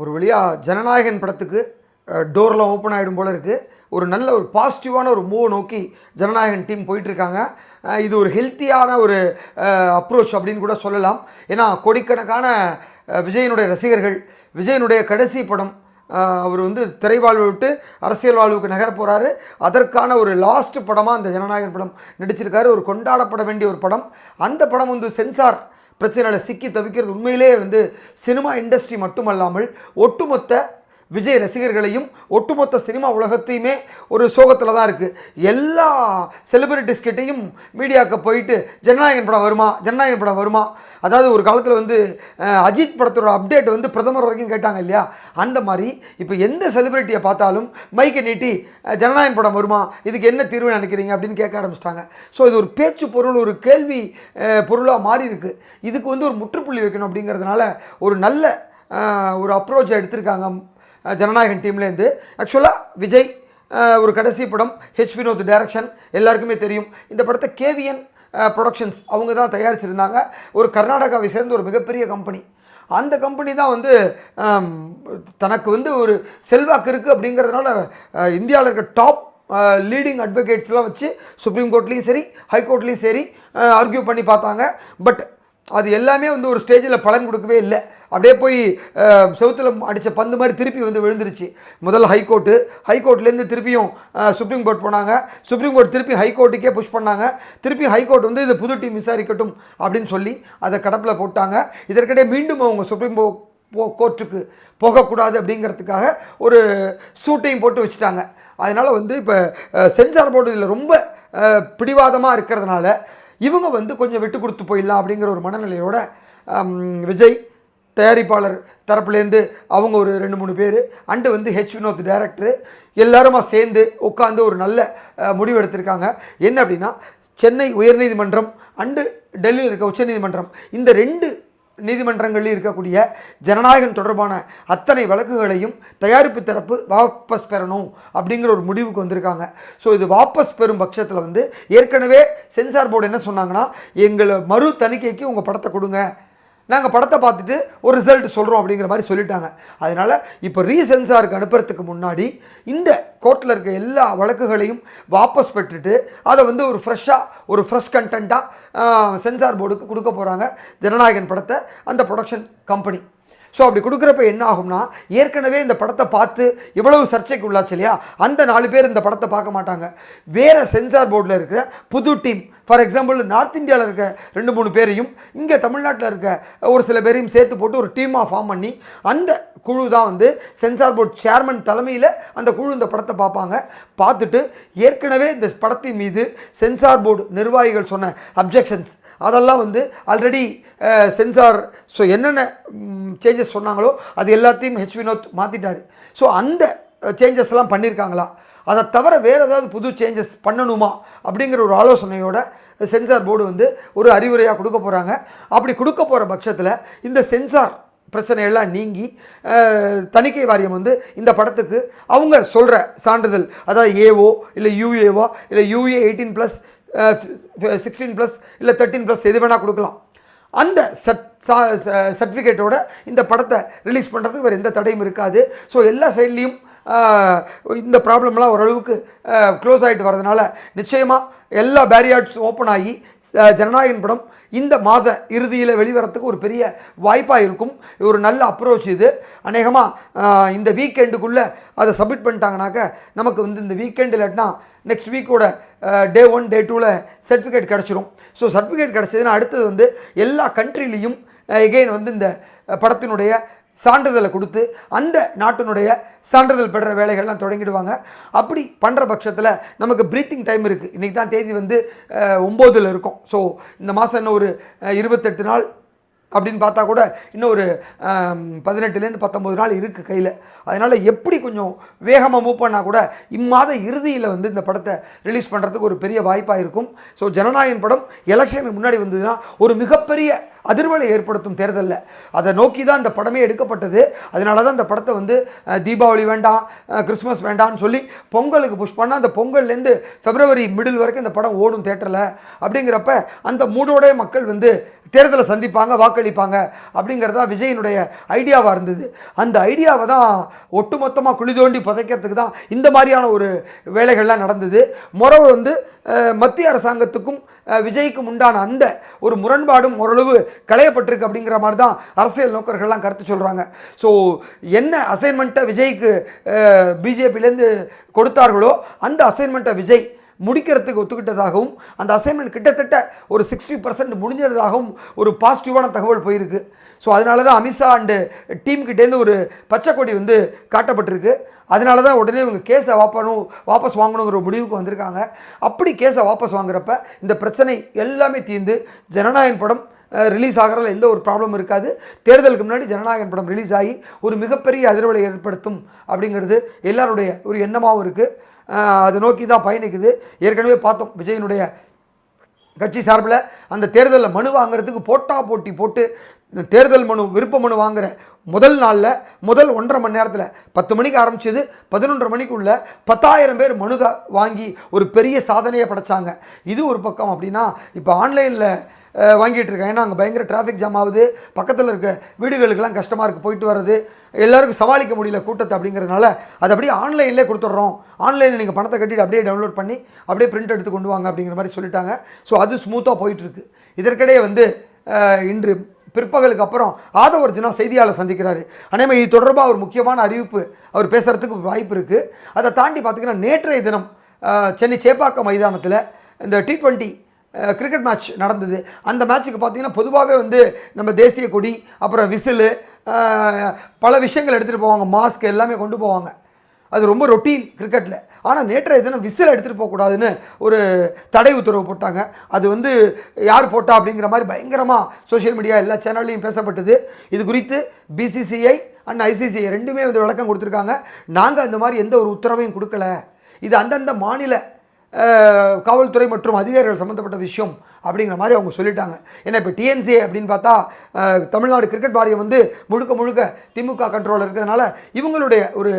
ஒரு வழியாக ஜனநாயகன் படத்துக்கு டோர்லாம் ஓப்பன் ஆகிடும் போல இருக்குது ஒரு நல்ல ஒரு பாசிட்டிவான ஒரு மூவ் நோக்கி ஜனநாயகன் டீம் போயிட்டுருக்காங்க. இது ஒரு ஹெல்த்தியான ஒரு அப்ரோச் அப்படின்னு கூட சொல்லலாம். ஏன்னா கோடிக்கணக்கான விஜயனுடைய ரசிகர்கள் விஜயனுடைய கடைசி படம் அவர் வந்து திரை வாழ்வை விட்டு அரசியல் வாழ்வுக்கு நகர போகிறாரு அதற்கான ஒரு லாஸ்ட் படமாக அந்த ஜனநாயகன் படம் நடிச்சிருக்காரு. ஒரு கொண்டாடப்பட வேண்டிய ஒரு படம். அந்த படம் வந்து சென்சார் பிரச்சனையில் சிக்கி தவிக்கிறது உண்மையிலேயே வந்து சினிமா இண்டஸ்ட்ரி மட்டுமல்லாமல் ஒட்டுமொத்த விஜய் ரசிகர்களையும் ஒட்டுமொத்த சினிமா உலகத்தையுமே ஒரு சோகத்தில் தான் இருக்குது எல்லா செலிபிரிட்டிஸ் கிட்டேயும் மீடியாவுக்கு போயிட்டு ஜனநாயகன் படம் வருமா? ஜனநாயகன் படம் வருமா? அதாவது ஒரு காலத்தில் வந்து அஜித் படத்தோட அப்டேட் வந்து பிரதமர் வரைக்கும் கேட்டாங்க இல்லையா? அந்த மாதிரி இப்போ எந்த செலிபிரிட்டியை பார்த்தாலும் மைக்கை நீட்டி ஜனநாயகன் படம் வருமா? இதுக்கு என்ன தீர்வு நினைக்கிறீங்க? அப்படின்னு கேட்க ஆரம்பிச்சிட்டாங்க. ஸோ இது ஒரு பேச்சு பொருள் ஒரு கேள்வி பொருளாக மாறி இருக்குது இதுக்கு வந்து ஒரு முற்றுப்புள்ளி வைக்கணும் அப்படிங்கிறதுனால ஒரு நல்ல ஒரு அப்ரோச் எடுத்திருக்காங்க ஜனநாயகன் டீம்லேருந்து ஆக்சுவலாக விஜய் ஒரு கடைசி படம் ஹெச் வினோத் டைரக்ஷன் எல்லாருக்குமே தெரியும். இந்த படத்தை கேவிஎன் ப்ரொடக்ஷன்ஸ் அவங்க தான் தயாரிச்சிருந்தாங்க. ஒரு கர்நாடகாவை சேர்ந்த ஒரு மிகப்பெரிய கம்பெனி அந்த கம்பெனி தான் வந்து தனக்கு வந்து ஒரு செல்வாக்கு இருக்குது அப்படிங்கிறதுனால இந்தியாவில் இருக்க டாப் லீடிங் அட்வொகேட்ஸ்லாம் வச்சு சுப்ரீம் கோர்ட்லேயும் சரி ஹைகோர்ட்லேயும் சரி ஆர்கியூ பண்ணி பார்த்தாங்க. பட் அது எல்லாமே வந்து ஒரு ஸ்டேஜில் பலன் கொடுக்கவே இல்லை. அப்படியே போய் செவுத்தில் அடித்த பந்து மாதிரி திருப்பி வந்து விழுந்துருச்சு. முதல்ல ஹைகோர்ட்டு ஹைகோர்ட்லேருந்து திருப்பியும் சுப்ரீம் கோர்ட் போனாங்க. சுப்ரீம் கோர்ட் திருப்பி ஹைகோர்ட்டுக்கே புஷ் பண்ணாங்க. திருப்பி ஹைகோர்ட் வந்து இது புது டீம் விசாரிக்கட்டும் அப்படின்னு சொல்லி அதை கடப்பில் போட்டாங்க. இதற்கிடையே மீண்டும் அவங்க சுப்ரீம் கோ போ கோர்ட்டுக்கு போகக்கூடாது அப்படிங்கிறதுக்காக ஒரு சூட்டையும் போட்டு வச்சுட்டாங்க. அதனால் வந்து இப்போ சென்சார் போர்டு இதில் ரொம்ப பிடிவாதமாக இருக்கிறதுனால இவங்க வந்து கொஞ்சம் விட்டு கொடுத்து போயிடலாம் அப்படிங்கிற ஒரு மனநிலையோட விஜய் தயாரிப்பாளர் தரப்புலேருந்து அவங்க ஒரு ரெண்டு மூணு பேர் அண்டு வந்து ஹெச் வினோத் டைரக்டரு எல்லாருமா சேர்ந்து உட்காந்து ஒரு நல்ல முடிவு எடுத்திருக்காங்க. என்ன அப்படின்னா சென்னை உயர்நீதிமன்றம் அண்டு டெல்லியில் இருக்க உச்சநீதிமன்றம் இந்த ரெண்டு நீதிமன்றங்களில் இருக்கக்கூடிய ஜனநாயகம் தொடர்பான அத்தனை வழக்குகளையும் தயாரிப்பு தரப்பு வாபஸ் பெறணும் அப்படிங்கிற ஒரு முடிவுக்கு வந்திருக்காங்க. ஸோ இது வாபஸ் பெறும் பட்சத்தில் வந்து ஏற்கனவே சென்சார் போர்டு என்ன சொன்னாங்கன்னா எங்களை மறு தணிக்கைக்கு உங்கள் படத்தை கொடுங்க. நாங்கள் படத்தை பார்த்துட்டு ஒரு ரிசல்ட் சொல்கிறோம் அப்படிங்கிற மாதிரி சொல்லிட்டாங்க. அதனால் இப்போ ரீசென்சாருக்கு அனுப்புறதுக்கு முன்னாடி இந்த கோர்ட்டில் இருக்க எல்லா வழக்குகளையும் வாபஸ் பெற்றுட்டு அதை வந்து ஒரு ஃப்ரெஷ்ஷாக ஒரு ஃப்ரெஷ் கண்டென்ட்டாக சென்சார் போர்டுக்கு கொடுக்க போகிறாங்க ஜனநாயகன் படத்தை அந்த ப்ரொடக்ஷன் கம்பெனி ஸோ அப்படி கொடுக்குறப்ப என்ன ஆகும்னா ஏற்கனவே இந்த படத்தை பார்த்து இவ்வளவு சர்ச்சைக்கு உள்ளாச்சு இல்லையா? அந்த நாலு பேர் இந்த படத்தை பார்க்க மாட்டாங்க. வேறு சென்சார் போர்டில் இருக்கிற புது டீம் ஃபார் எக்ஸாம்பிள் நார்த் இந்தியாவில் இருக்க ரெண்டு மூணு பேரையும் இங்கே தமிழ்நாட்டில் இருக்க ஒரு சில பேரையும் சேர்த்து போட்டு ஒரு டீமாக ஃபார்ம் பண்ணி அந்த குழு தான் வந்து சென்சார் போர்ட் சேர்மன் தலைமையில் அந்த குழு இந்த படத்தை பார்ப்பாங்க. பார்த்துட்டு ஏற்கனவே இந்த படத்தின் மீது சென்சார் போர்டு நிர்வாகிகள் சொன்ன அப்ஜெக்ஷன்ஸ் அதெல்லாம் வந்து ஆல்ரெடி சென்சார் ஸோ என்னென்ன சேஞ்சஸ் சொன்னாங்களோ அது எல்லாத்தையும் ஹெச் வினோத் மாற்றிட்டார் ஸோ அந்த சேஞ்சஸ்லாம் பண்ணியிருக்காங்களா அதை தவிர வேறு ஏதாவது புது சேஞ்சஸ் பண்ணணுமா? அப்படிங்கிற ஒரு ஆலோசனையோட சென்சார் போர்டு வந்து ஒரு அறிவுரையாக கொடுக்க போகிறாங்க அப்படி கொடுக்க போகிற பட்சத்தில் இந்த சென்சார் பிரச்சனையெல்லாம் நீங்கி தணிக்கை வாரியம் வந்து இந்த படத்துக்கு அவங்க சொல்கிற சான்றிதழ் அதாவது ஏஓ இல்லை யூஏஓ இல்லை UA eighteen plus sixteen plus இல்லை தேர்ட்டீன் ப்ளஸ் எது வேணால் கொடுக்கலாம். அந்த சட் சர்டிஃபிகேட்டோட இந்த படத்தை ரிலீஸ் பண்ணுறதுக்கு வேறு எந்த தடையும் இருக்காது. ஸோ எல்லா சைட்லேயும் இந்த ப்ராப்ளம்லாம் ஓரளவுக்கு க்ளோஸ் ஆகிட்டு வரதுனால நிச்சயமாக எல்லா பேரியார்ட்ஸ் ஓப்பன் ஆகி ஜனநாயகன் படம் இந்த மாத இறுதியில் வெளிவரத்துக்கு ஒரு பெரிய வாய்ப்பாக இருக்கும். ஒரு நல்ல அப்ரோச் இது. அநேகமாக இந்த வீக்கெண்டுக்குள்ளே அதை சப்மிட் பண்ணிட்டாங்கனாக்க நமக்கு வந்து இந்த வீக்கெண்டு இல்லாட்டினா நெக்ஸ்ட் வீக்கோட டே ஒன் டே டூவில் சர்டிஃபிகேட் கிடச்சிரும். ஸோ சர்டிஃபிகேட் கிடச்சதுன்னா அடுத்தது வந்து எல்லா கண்ட்ரிலையும் எகெயின் வந்து இந்த படத்தினுடைய சான்றிதழை கொடுத்து அந்த நாட்டினுடைய சான்றிதழ் பெற வேலைகள்லாம் தொடங்கிடுவாங்க. அப்படி பண்ணுற பட்சத்தில் நமக்கு ப்ரீத்திங் டைம் இருக்குது இன்றைக்கி தான் தேதி வந்து ஒம்போதில் இருக்கும். ஸோ இந்த மாதம் இன்னும் ஒரு இருபத்தெட்டு நாள் அப்படின்னு பார்த்தா கூட இன்னும் ஒரு பதினெட்டுலேருந்து பத்தொம்பது நாள் இருக்குது கையில். அதனால் எப்படி கொஞ்சம் வேகமாக மூவ் பண்ணால் கூட இம்மாத இறுதியில் வந்து இந்த படத்தை ரிலீஸ் பண்ணுறதுக்கு ஒரு பெரிய வாய்ப்பாக இருக்கும். ஸோ ஜனநாயகன் படம் எலெக்ஷனுக்கு முன்னாடி வந்ததுன்னா ஒரு மிகப்பெரிய அதிர்வலை ஏற்படுத்தும் தேர்தலில். அதை நோக்கி தான் இந்த படமே எடுக்கப்பட்டது. அதனால தான் இந்த படத்தை வந்து தீபாவளி வேண்டாம் கிறிஸ்மஸ் வேண்டாம்னு சொல்லி பொங்கலுக்கு புஷ் பண்ணால் அந்த பொங்கல்லேருந்து பிப்ரவரி மிடில் வரைக்கும் இந்த படம் ஓடும் தேட்டரில். அப்படிங்கிறப்ப அந்த மூடோடைய மக்கள் வந்து தேர்தலை சந்திப்பாங்க வாக்களிப்பாங்க அப்படிங்கிறது தான் விஜயனுடைய ஐடியாவாக இருந்தது. அந்த ஐடியாவை தான் ஒட்டுமொத்தமாக குழி தோண்டி புதைக்கிறதுக்கு தான் இந்த மாதிரியான ஒரு வேலைகள்லாம் நடந்தது. முறவு வந்து மத்திய அரசாங்கத்துக்கும் விஜய்க்கும் உண்டான அந்த ஒரு முரண்பாடும் ஓரளவு களையப்பட்டிருக்கு அப்படிங்கிற மாதிரி தான் அரசியல் நோக்கர்கள்லாம் கருத்து சொல்கிறாங்க ஸோ என்ன அசைன்மெண்ட்டை விஜய்க்கு பிஜேபியிலேருந்து கொடுத்தார்களோ அந்த அசைன்மெண்ட்டை விஜய் முடிக்கிறதுக்கு ஒத்துக்கிட்டதாகவும் அந்த அசைன்மெண்ட் கிட்டத்தட்ட ஒரு சிக்ஸ்டி பர்சன்ட் முடிஞ்சதாகவும் ஒரு பாசிட்டிவான தகவல் போயிருக்கு. ஸோ அதனால தான் அமித்ஷா அண்டு டீம்கிட்டேருந்து ஒரு பச்சை கொடி வந்து காட்டப்பட்டிருக்கு. அதனால தான் உடனே இவங்க கேஸை வாப்பணும் வாபஸ் வாங்கணுங்கிற முடிவுக்கு வந்திருக்காங்க. அப்படி கேஸை வாபஸ் வாங்குறப்ப இந்த பிரச்சனை எல்லாமே தீர்ந்து ஜனநாயகன் படம் ரிலீஸ் ஆகிறதுல எந்த ஒரு ப்ராப்ளம் இருக்காது. தேர்தலுக்கு முன்னாடி ஜனநாயகன் படம் ரிலீஸ் ஆகி ஒரு மிகப்பெரிய அதிர்வலை ஏற்படுத்தும் அப்படிங்கிறது எல்லாருடைய ஒரு எண்ணமாகவும் இருக்குது அதை நோக்கி தான் பயணிக்குது. ஏற்கனவே பார்த்தோம் விஜயனுடைய கட்சி சார்பில் அந்த தேர்தலில் மனு வாங்குறதுக்கு போட்டா போட்டி போட்டு இந்த தேர்தல் மனு விருப்ப மனு வாங்குற முதல் நாளில் முதல் ஒன்றரை மணி நேரத்தில் பத்து மணிக்கு ஆரம்பிச்சது பதினொன்றரை மணிக்குள்ள பத்தாயிரம் பேர் மனு வாங்கி ஒரு பெரிய சாதனையை படைச்சாங்க. இது ஒரு பக்கம் அப்படின்னா இப்போ ஆன்லைனில் வாங்கிட்டு இருக்கேன். ஏன்னா அங்கே பயங்கர டிராஃபிக் ஜாம் ஆகுது. பக்கத்தில் இருக்க வீடுகளுக்கெல்லாம் கஷ்டமாக இருக்குது போயிட்டு வர்றது எல்லாருக்கும் சமாளிக்க முடியல கூட்டத்தை அப்படிங்கிறதுனால அது அப்படியே ஆன்லைன்லேயே கொடுத்துட்றோம். ஆன்லைனில் நீங்கள் பணத்தை கட்டிட்டு அப்படியே டவுன்லோட் பண்ணி அப்படியே பிரிண்ட் எடுத்து கொண்டு வாங்க அப்படிங்கிற மாதிரி சொல்லிட்டாங்க. ஸோ அது ஸ்மூத்தாக போயிட்டுருக்கு இதற்கிடையே வந்து இன்று பிற்பகலுக்கு அப்புறம் ஆதவர்ஜுனா செய்தியாளர் சந்திக்கிறாரு. அனைமே இது தொடர்பாக ஒரு முக்கியமான அறிவிப்பு அவர் பேசுகிறதுக்கு வாய்ப்பு இருக்குது அதை தாண்டி பார்த்தீங்கன்னா நேற்றைய தினம் சென்னை சேப்பாக்கம் மைதானத்தில் இந்த டி ட்வெண்ட்டி கிரிக்கெட் மேட்ச் நடந்தது. அந்த மேட்ச்சுக்கு பார்த்திங்கன்னா பொதுவாகவே வந்து நம்ம தேசிய கொடி அப்புறம் விசிலு பல விஷயங்கள் எடுத்துகிட்டு போவாங்க. மாஸ்க் எல்லாமே கொண்டு போவாங்க. அது ரொம்ப ரொட்டீன் கிரிக்கெட்டில் ஆனால் நேற்றைய தினம் விசில் எடுத்துகிட்டு போகக்கூடாதுன்னு ஒரு தடை உத்தரவு போட்டாங்க. அது வந்து யார் போட்டா அப்படிங்கிற மாதிரி பயங்கரமாக சோஷியல் மீடியா எல்லா சேனல்லையும் பேசப்பட்டது. இது குறித்து பிசிசிஐ அண்ட் ஐசிசிஐ ரெண்டுமே வந்து விளக்கம் கொடுத்துருக்காங்க. நாங்கள் அந்த மாதிரி எந்த ஒரு உத்தரவையும் கொடுக்கல. இது அந்தந்த மாநில காவல்துறை மற்றும் அதிகாரிகள் சம்மந்தப்பட்ட விஷயம் அப்படிங்கிற மாதிரி அவங்க சொல்லிட்டாங்க. ஏன்னா இப்போ டிஎன்சிஏ அப்படின்னு பார்த்தா தமிழ்நாடு கிரிக்கெட் வாரியம் வந்து முழுக்க முழுக்க திமுக கண்ட்ரோலில் இருக்கிறதுனால இவங்களுடைய ஒரு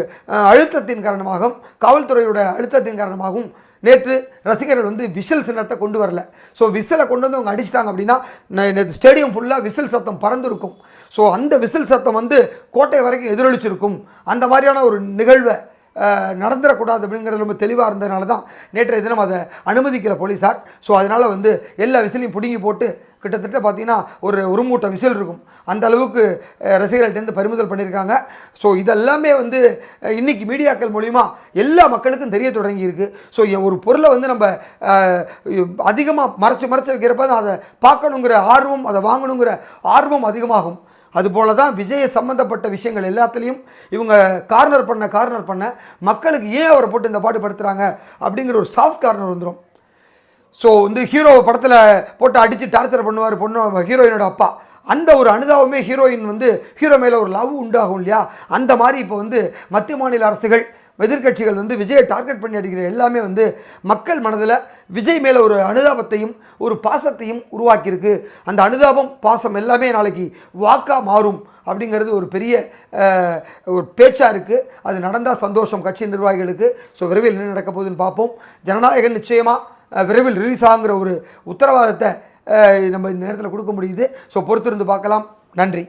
அழுத்தத்தின் காரணமாகவும் காவல்துறையோட அழுத்தத்தின் காரணமாகவும் நேற்று ரசிகர்கள் வந்து விசில் சின்னத்தை கொண்டு வரல. ஸோ விசிலை கொண்டு வந்து அவங்க அடிச்சிட்டாங்க அப்படின்னா நேற்று ஸ்டேடியம் ஃபுல்லாக விசில் சத்தம் பறந்துருக்கும். ஸோ அந்த விசில் சத்தம் வந்து கோட்டை வரைக்கும் எதிரொலிச்சிருக்கும். அந்த மாதிரியான ஒரு நிகழ்வை நடந்துடக்கூடாது அப்படிங்கிறது ரொம்ப தெளிவாக இருந்ததுனால தான் நேற்றைய தினம் அதை அனுமதிக்கல போலீஸார் ஸோ அதனால் வந்து எல்லா விசிலையும் பிடுங்கி போட்டு கிட்டத்தட்ட பார்த்திங்கன்னா ஒரு ஒரு மூட்டை விசில் இருக்கும். அந்த அளவுக்கு ரசிகர்கள்ட்டேருந்து பறிமுதல் பண்ணியிருக்காங்க. ஸோ இதெல்லாமே வந்து இன்றைக்கி மீடியாக்கள் மூலிமா எல்லா மக்களுக்கும் தெரிய தொடங்கியிருக்கு ஸோ ஒரு பொருளை வந்து நம்ம அதிகமாக மறைச்சு மறைச்சு வைக்கிறப்ப தான் அதை பார்க்கணுங்கிற ஆர்வம் அதை வாங்கணுங்கிற ஆர்வம் அதிகமாகும். அதுபோல தான் விஜய சம்மந்தப்பட்ட விஷயங்கள் எல்லாத்துலேயும் இவங்க கார்னர் பண்ண கார்னர் பண்ண மக்களுக்கு ஏன் அவரை போட்டு இந்த பாடு படுத்துகிறாங்க அப்படிங்கிற ஒரு சாஃப்ட் கார்னர் வந்துடும் ஸோ வந்து ஹீரோ படத்தில் போட்டு அடித்து டார்ச்சர் பண்ணுவார் பொண்ணு ஹீரோயினோட அப்பா. அந்த ஒரு அனுதாபமே ஹீரோயின் வந்து ஹீரோ மேலே ஒரு லவ் உண்டாகும் இல்லையா? அந்த மாதிரி இப்போ வந்து மத்திய மாநில அரசுகள் எதிர்க்கட்சிகள் வந்து விஜயை டார்கெட் பண்ணி அடிக்கிற எல்லாமே வந்து மக்கள் மனதில் விஜய் மேலே ஒரு அனுதாபத்தையும் ஒரு பாசத்தையும் உருவாக்கியிருக்கு. அந்த அனுதாபம் பாசம் எல்லாமே நாளைக்கு வாக்கா மாறும் அப்படிங்கிறது ஒரு பெரிய ஒரு பேச்சாக இருக்குது அது நடந்தால் சந்தோஷம் கட்சி நிர்வாகிகளுக்கு. ஸோ விரைவில் என்ன நடக்க போகுதுன்னு பார்ப்போம். ஜனநாயகன் நிச்சயமாக விரைவில் ரிலீஸ் ஆகுங்கிற ஒரு உத்தரவாதத்தை நம்ம இந்த நேரத்தில் கொடுக்க முடியுது. ஸோ பொறுத்திருந்து பார்க்கலாம். நன்றி.